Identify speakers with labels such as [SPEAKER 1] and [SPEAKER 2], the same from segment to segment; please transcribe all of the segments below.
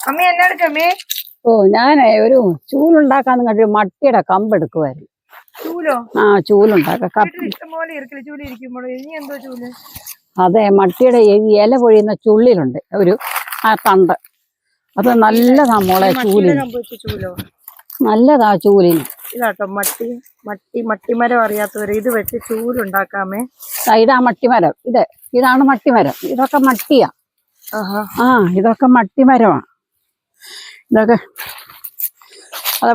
[SPEAKER 1] അമ്മ എന്നാ
[SPEAKER 2] ഓ ഞാനേ ഒരു ചൂലുണ്ടാക്കാന്ന് കണ്ടു മട്ടിയുടെ കമ്പെടുക്കുമായിരുന്നു
[SPEAKER 1] ചൂലോ?
[SPEAKER 2] ആ ചൂലുണ്ടാക്കാം അതെ മട്ടിയുടെ ഇല പൊഴിയുന്ന ചുള്ളിലുണ്ട് ഒരു ആ തണ്ട്. അത് നല്ലതാ മോളെ ചൂലിന്.
[SPEAKER 1] കമ്പ്
[SPEAKER 2] നല്ലതാ ചൂലിന്.
[SPEAKER 1] ഇതാട്ടോ മട്ടി മട്ടി മട്ടിമരം അറിയാത്തവരെ ഇത് വെച്ച് ചൂലുണ്ടാക്കാമേ.
[SPEAKER 2] ഇതാ മട്ടിമരം ഇത്. ഇതാണ് മട്ടിമരം ഇതൊക്കെ മട്ടിയാ. ആ ഇതൊക്കെ മട്ടിമരമാണ് ഇതൊക്കെ. അത്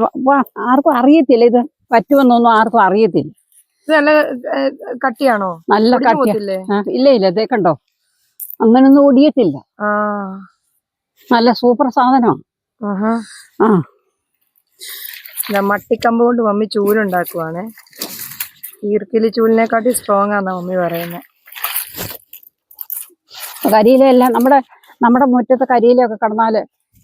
[SPEAKER 2] ആർക്കും അറിയത്തില്ല. ഇത് പറ്റുമെന്നൊന്നും ആർക്കും അറിയത്തില്ല.
[SPEAKER 1] ഇത് നല്ല കട്ടിയാണോ?
[SPEAKER 2] നല്ല
[SPEAKER 1] ഒടിഞ്ഞു
[SPEAKER 2] കട്ടിയ.
[SPEAKER 1] പോകത്തില്ലേ?
[SPEAKER 2] ആ, ഇല്ല ഇല്ല ഇതേ കണ്ടോ? അങ്ങനൊന്നും ഒടിയത്തില്ല. നല്ല സൂപ്പർ സാധനമാണ്. ആ.
[SPEAKER 1] മട്ടിക്കമ്പ് കൊണ്ട് മമ്മി ചൂലുണ്ടാക്കുവാണേ ഈർക്കിലി ചൂലിനെക്കാട്ടി സ്ട്രോങ് ആണെന്നാ മമ്മി പറയുന്നത്
[SPEAKER 2] കരിയിലെല്ലാം നമ്മുടെ നമ്മുടെ മുറ്റത്ത് കരിയിലൊക്കെ കിടന്നാൽ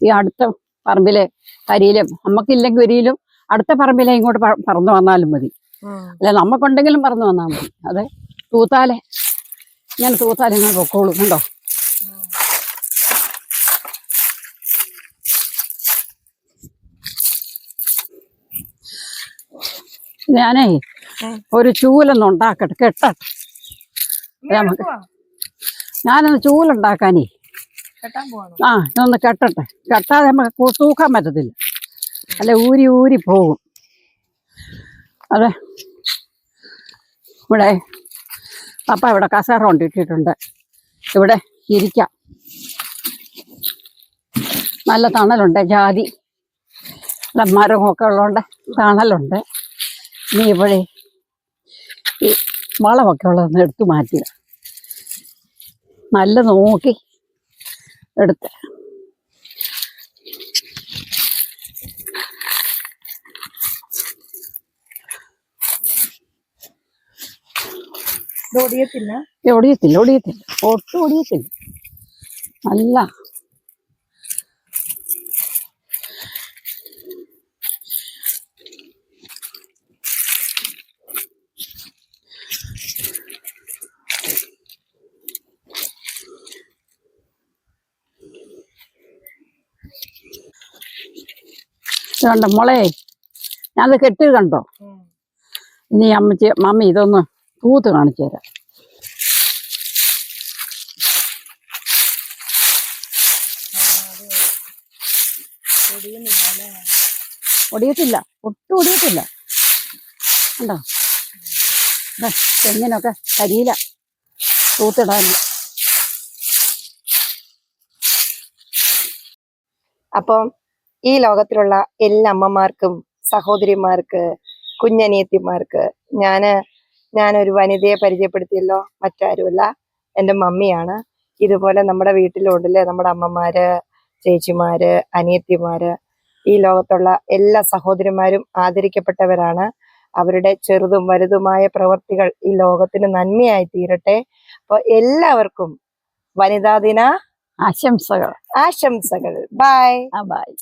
[SPEAKER 2] ഈ അടുത്ത പറമ്പിലെ കരിയിലും നമുക്കില്ലെങ്കിൽ ഒരിയിലും അടുത്ത പറമ്പിലെ ഇങ്ങോട്ട് പറന്നു വന്നാലും മതി. അല്ല നമുക്കുണ്ടെങ്കിലും പറന്നു വന്നാൽ മതി. അതെ തൂത്താലെ. ഞാൻ തൂത്താലെ ഞാൻ പൊക്കോളൂ കണ്ടോ? ഞാനേ. ഒരു ചൂലൊന്നും ഉണ്ടാക്കട്ടെ കെട്ടട്ടെ നമുക്ക് ഞാനൊന്ന് ചൂലുണ്ടാക്കാനേ. ആ ഇതൊന്ന് കെട്ടട്ടെ. കെട്ടാതെ നമുക്ക് തൂക്കാൻ പറ്റത്തില്ല. അല്ല ഊരി ഊരി പോകും. അതെ. ഇവിടെ അപ്പ ഇവിടെ കസേറ കൊണ്ടിട്ടിട്ടുണ്ട് ഇവിടെ ഇരിക്കാം. നല്ല തണലുണ്ട് ജാതി. നല്ല മരമൊക്കെ ഉള്ളതുകൊണ്ട് തണലുണ്ട്. നീ ഇവിടെ ഈ വളമൊക്കെ ഉള്ളതൊന്ന് എടുത്തു മാറ്റുക. നല്ല നോക്കി എടുത്ത്.
[SPEAKER 1] ഒടിയത്തില്ല.
[SPEAKER 2] ഒടിയത്തില്ല ഒടിയത്തില്ല. ഒട്ടും ഒടിയത്തില്ല. നല്ല ഇതുണ്ട് മോളെ? ഞാനത് കെട്ടി കണ്ടോ? ഇനി അമ്മച്ചി മമ്മി ഇതൊന്ന് തൂത്ത് കാണിച്ചു തരാം. ഒടിയത്തില്ല. ഒട്ടും ഒടിയത്തില്ല. കണ്ടോ? തെങ്ങിനൊക്കെ കരിയില തൂത്തിടാൻ
[SPEAKER 1] അപ്പം ഈ ലോകത്തിലുള്ള എല്ലാ അമ്മമാർക്കും സഹോദരിമാർക്ക് കുഞ്ഞനിയത്തിമാർക്ക് ഞാൻ ഞാനൊരു വനിതയെ പരിചയപ്പെടുത്തിയല്ലോ മറ്റാരുമല്ല. എന്റെ മമ്മിയാണ്. ഇതുപോലെ നമ്മുടെ വീട്ടിലുണ്ടല്ലേ നമ്മുടെ അമ്മമാര് ചേച്ചിമാര് അനിയത്തിമാര്. ഈ ലോകത്തുള്ള എല്ലാ സഹോദരിമാരും ആദരിക്കപ്പെട്ടവരാണ്. അവരുടെ ചെറുതും വലുതുമായ പ്രവർത്തികൾ ഈ ലോകത്തിന് നന്മയായി തീരട്ടെ. അപ്പോൾ എല്ലാവർക്കും വനിതാ ദിന
[SPEAKER 2] ആശംസകൾ.
[SPEAKER 1] ആശംസകൾ. ബൈ.
[SPEAKER 2] ബായ്